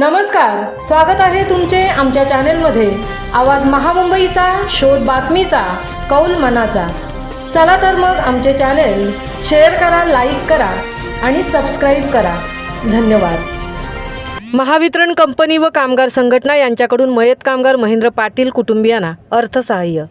नमस्कार स्वागत आहे तुमचे आमच्या चॅनेलमध्ये. आवाज महामुंबईचा शोध बातमीचा कौल मनाचा. चला तर मग आमचे चॅनेल शेअर करा लाईक करा आणि सबस्क्राईब करा. धन्यवाद. महावितरण कंपनी व कामगार संघटना यांच्याकडून मयत कामगार महेंद्र पाटील कुटुंबियांना अर्थसहाय्य.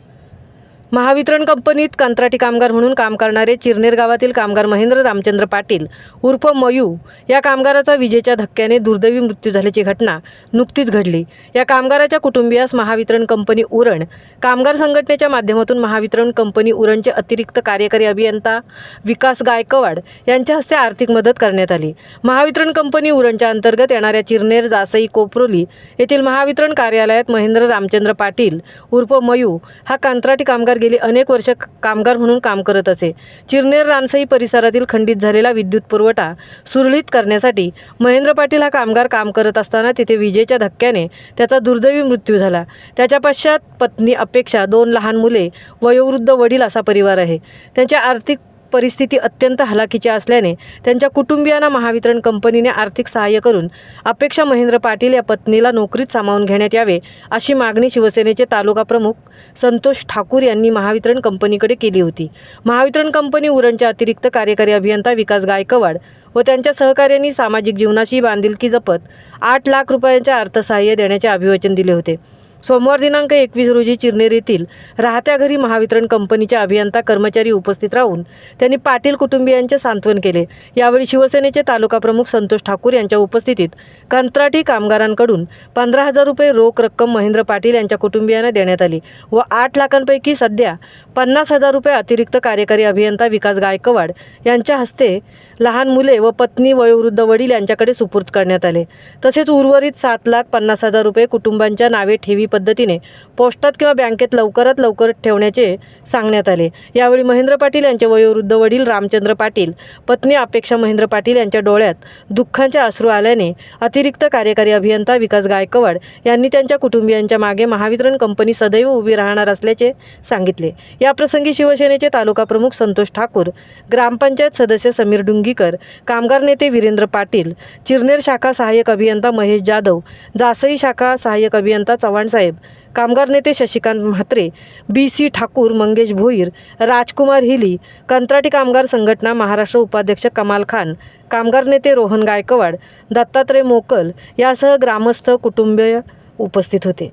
महावितरण कंपनीत कंत्राटी कामगार म्हणून काम करणारे चिरनेर गावातील कामगार महेंद्र रामचंद्र पाटील उर्फ मयू या कामगाराचा विजेच्या धक्क्याने दुर्दैवी मृत्यू झाल्याची घटना नुकतीच घडली. या कामगाराच्या कुटुंबियास महावितरण कंपनी उरण कामगार संघटनेच्या माध्यमातून महावितरण कंपनी उरणचे अतिरिक्त कार्यकारी अभियंता विकास गायकवाड यांच्या हस्ते आर्थिक मदत करण्यात आली. महावितरण कंपनी उरणच्या अंतर्गत येणाऱ्या चिरनेर जासई कोपरोली येथील महावितरण कार्यालयात महेंद्र रामचंद्र पाटील उर्फ मयू हा कंत्राटी कामगार गेली अनेक वर्ष कामगार म्हणून काम करत असे. चिरनेर रानसई परिसरातील खंडित झालेला विद्युत पुरवठा सुरळीत करण्यासाठी महेंद्र पाटील हा कामगार काम करत असताना तिथे विजेच्या धक्क्याने त्याचा दुर्दैवी मृत्यू झाला. त्याच्या पश्चात पत्नी अपेक्षा दोन लहान मुले वयोवृद्ध वडील असा परिवार आहे. त्यांच्या आर्थिक परिस्थिती अत्यंत हलाखीची असल्याने त्यांच्या कुटुंबियांना महावितरण कंपनीने आर्थिक सहाय्य करून अपेक्षा महेंद्र पाटील या पत्नीला नोकरीत सामावून घेण्यात यावे अशी मागणी शिवसेनेचे तालुका प्रमुख संतोष ठाकूर यांनी महावितरण कंपनीकडे केली होती. महावितरण कंपनी उरणच्या अतिरिक्त कार्यकारी अभियंता विकास गायकवाड व त्यांच्या सहकार्यांनी सामाजिक जीवनाशी बांधिलकी जपत आठ लाख रुपयांच्या अर्थसहाय्य देण्याचे अभिवचन दिले होते. सोमवार दिनांक एकवीस रोजी चिरनेर येथील राहत्या घरी महावितरण कंपनीच्या अभियंता कर्मचारी उपस्थित राहून त्यांनी पाटील कुटुंबियांचे सांत्वन केले. यावेळी शिवसेनेचे तालुका प्रमुख संतोष ठाकूर यांच्या उपस्थितीत कंत्राटी कामगारांकडून पंधरा हजार रुपये रोख रक्कम महेंद्र पाटील यांच्या कुटुंबियांना देण्यात आली व आठ लाखांपैकी सध्या पन्नास हजार रुपये अतिरिक्त कार्यकारी अभियंता विकास गायकवाड यांच्या हस्ते लहान मुले व पत्नी वयोवृद्ध वडील यांच्याकडे सुपूर्द करण्यात आले. तसेच उर्वरित सात लाख पन्नास हजार रुपये कुटुंबांच्या नावे ठेवी पद्धतीने पोस्टात किंवा बँकेत लवकरात लवकर ठेवण्याचे सांगण्यात आले. यावेळी महेंद्र पाटील यांचे वयोवृद्ध वडील रामचंद्र पाटील पत्नी अपेक्षा महेंद्र पाटील यांच्या डोळ्यात दुःखांचे अश्रू आल्याने अतिरिक्त कार्यकारी अभियंता विकास गायकवाड यांनी त्यांच्या कुटुंबियांच्या मागे महावितरण कंपनी सदैव उभी राहणार असल्याचे सांगितले. याप्रसंगी शिवसेनेचे तालुका प्रमुख संतोष ठाकूर ग्रामपंचायत सदस्य समीर डुंगीकर कामगार नेते वीरेंद्र पाटील चिरनेर शाखा सहाय्यक अभियंता महेश जाधव जासई शाखा सहाय्यक अभियंता चव्हाण साहेब कामगार नेते शशिकांत म्हात्रे बी सी ठाकूर मंगेश भोईर राजकुमार हिली कंत्राटी कामगार संघटना महाराष्ट्र उपाध्यक्ष कमाल खान कामगार नेते रोहन गायकवाड दत्तात्रय मोकल यासह ग्रामस्थ कुटुंबीय उपस्थित होते.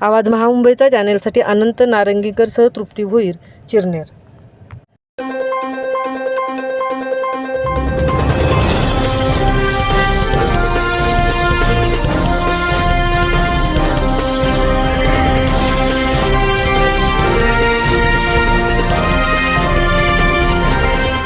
आवाज महामुंबईचा चॅनेलसाठी अनंत नारंगीकरसह तृप्ती भोईर चिरनेर.